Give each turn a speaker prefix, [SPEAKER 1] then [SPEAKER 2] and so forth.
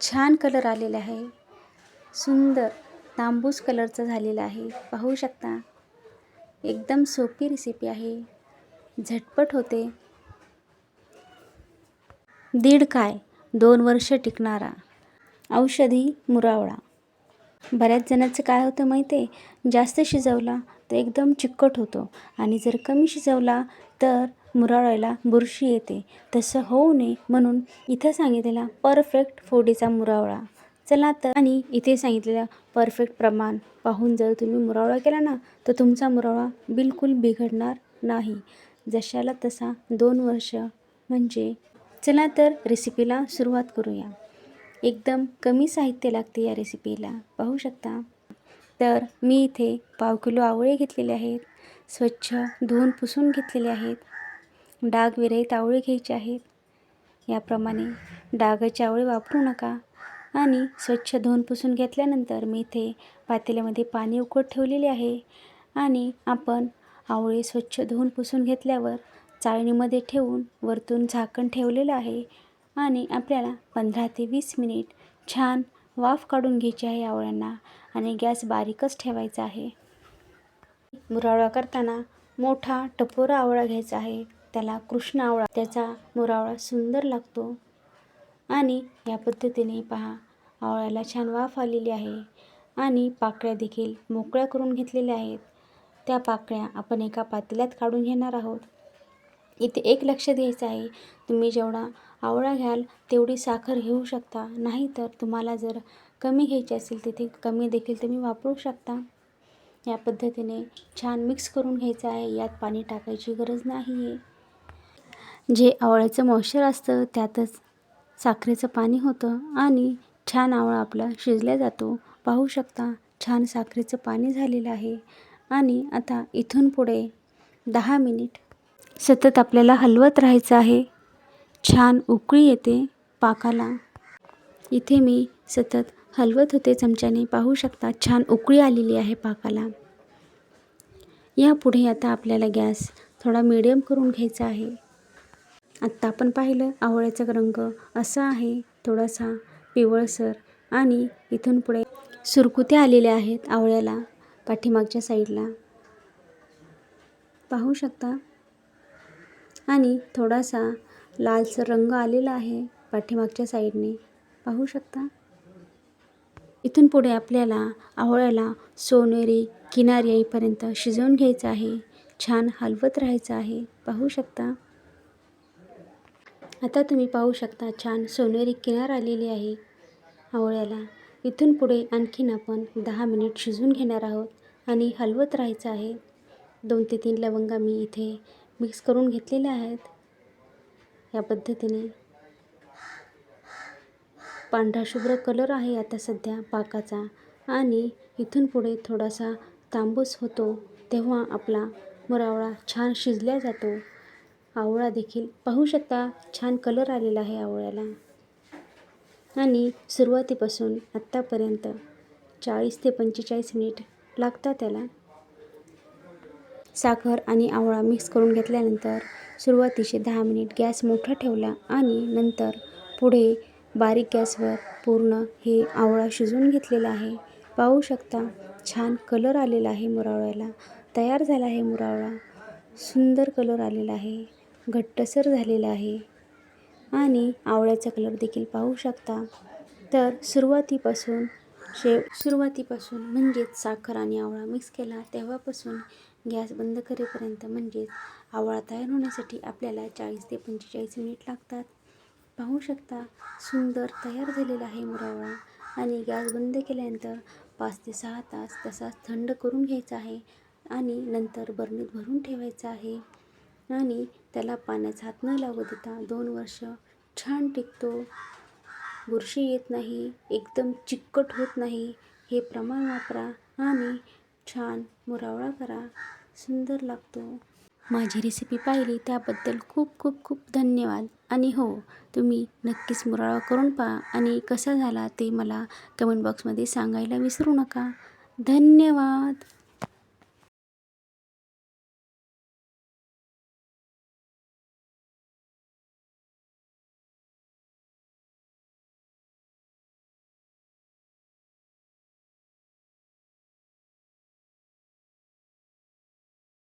[SPEAKER 1] छान कलर आलेला आहे. सुंदर तांबूस कलरचा झालेला आहे. पाहू शकता. एकदम सोपी रेसिपी आहे. झटपट होते. दीड काय? दोन वर्ष टिकणारा. औषधी मुरावळा. बऱ्याच जणांचं काय होतं माहिती आहे जास्त शिजवला तर एकदम चिकट होतो. आणि जर कमी शिजवला तर मुरावळ्याला बुरशी येते. तसं होऊ नये म्हणून इथं सांगितलेला परफेक्ट फोडीचा मुरावळा चला तर आणि इथे सांगितलेला परफेक्ट प्रमाण. पाहून जर तुम्ही मुरावळा केला ना तर तुमचा मुरावळा बिलकुल बिघडणार नाही. जशाला तसा दोन वर्ष म्हणजे. चला तर रेसिपीला सुरुवात करूया. एकदम कमी साहित्य लागते या रेसिपीला पाहू शकता? तर मी इथे पाव किलो आवळे घेतलेले आहेत. स्वच्छ धुवून पुसून घेतलेले आहेत. डागविरहित आवळे घ्यायचे आहेत. याप्रमाणे डागाचे आवळे वापरू नका. आणि स्वच्छ धुवून पुसून घेतल्यानंतर मी इथे पातेल्यामध्ये पाणी उकळत ठेवलेले आहे. आणि आपण आवळे स्वच्छ धुवून पुसून घेतल्यावर चाळणीमध्ये ठेवून वरतून झाकण ठेवलेलं आहे. आणि आपल्याला पंधरा ते वीस मिनिट छान वाफ काढून घ्यायची आहे आवळ्यांना आणि गॅस बारीकच ठेवायचा आहे. मुरावळा करताना मोठा टपोरा आवळा घ्यायचा आहे. त्याला कृष्ण आवळा त्याचा मुरावळा सुंदर लागतो. आणि या पद्धतीने पहा आवळ्याला छान वाफ आलेली आहे. आणि पाकळ्या देखील मोकळ्या करून घेतलेल्या आहेत. त्या पाकळ्या आपण एका पातेल्यात काढून घेणार आहोत. इथे एक लक्ष द्यायचं आहे. तुम्ही जेवढा आवळा घ्याल तेवढी साखर घेऊ शकता. नाहीतर तुम्हाला जर कमी घ्यायची असेल तिथे कमी देखील तुम्ही वापरू शकता. या पद्धतीने छान मिक्स करून घ्यायचं आहे. यात पाणी टाकायची गरज नाही आहे जे आवळ्याचं मॉइश्चर असतं त्यातच साखरेचं पाणी होतं आणि छान आवळा आपला शिजला जातो. पाहू शकता छान साखरेचं पाणी झालेलं आहे. आणि आता इथून पुढे दहा मिनिट सतत आपल्याला हलवत राहायचं आहे. छान उकळी येते पाकाला. इथे मी सतत हलवत होते चमच्याने. पाहू शकता छान उकळी आलेली आहे पाकाला. यापुढे आता आपल्याला गॅस थोडा मिडियम करून घ्यायचा आहे. आत्ता आपण पाहिलं आवळ्याचा रंग असा आहे थोडासा पिवळसर आणि इथून पुढे सुरकुत्या आलेल्या आहेत आवळ्याला पाठीमागच्या साईडला. पाहू शकता? आणि थोडासा लालसर रंग आलेला आहे पाठीमागच्या साईडने. पाहू शकता? इथून पुढे आपल्याला आवळ्याला सोनेरी किनार येईपर्यंत शिजवून घ्यायचं आहे. छान हलवत राहायचं आहे. पाहू शकता? आता तुम्ही पाहू शकता छान सोनेरी किनार आलेली आहे आवळ्याला. इथून पुढे आणखीन आपण दहा मिनिट शिजवून घेणार आहोत आणि हलवत राहायचं आहे. दोन ते तीन लवंगा मी इथे मिक्स करून घेतलेल्या आहेत. या पद्धतीने. पांढरा शुभ्र कलर आहे आता सध्या पाकाचा आणि इथून पुढे थोडासा तांबूस होतो तेव्हा आपला मुरावळा छान शिजला जातो. आवळा देखील. पाहू शकता छान कलर आलेला आहे आवळ्याला. आणि सुरुवातीपासून आत्तापर्यंत चाळीस ते पंचेचाळीस मिनिट लागतात त्याला. साखर आणि आवळा मिक्स करून घेतल्यानंतर सुरुवातीचे दहा मिनिट गॅस मोठा ठेवला आणि नंतर पुढे बारीक गॅसवर पूर्ण हे आवळा शिजवून घेतलेला आहे. पाहू शकता छान कलर आलेला आहे मुरावळ्याला. तयार झाला आहे मुरावळा. सुंदर कलर आलेला आहे. घट्टसर झालेला आहे. आणि आवळ्याचा कलर देखील पाहू शकता. तर सुरुवातीपासून शेव सुरुवातीपासून म्हणजेच साखर आणि आवळा मिक्स केला तेव्हापासून गॅस बंद करेपर्यंत म्हणजेच आवळा तयार होण्यासाठी आपल्याला चाळीस ते पंचेचाळीस मिनिट लागतात. पाहू शकता सुंदर तयार झालेला आहे मुरावळा. आणि गॅस बंद केल्यानंतर पाच ते सहा तास तसाच थंड करून घ्यायचा आहे. आणि नंतर बरणीत भरून ठेवायचा आहे. आणि त्याला पाण्याचा हात न लागू देता दोन वर्ष छान टिकतो. बुरशी येत नाही एकदम चिकट होत नाही. हे प्रमाण वापरा आणि छान मुरावळा करा. सुंदर लागतो. माझी रेसिपी पाहिली त्याबद्दल खूप खूप खूप धन्यवाद. आणि हो तुम्ही नक्कीच मुराळा करून पहा आणि कसा झाला ते मला कमेंट बॉक्समध्ये सांगायला विसरू नका. धन्यवाद!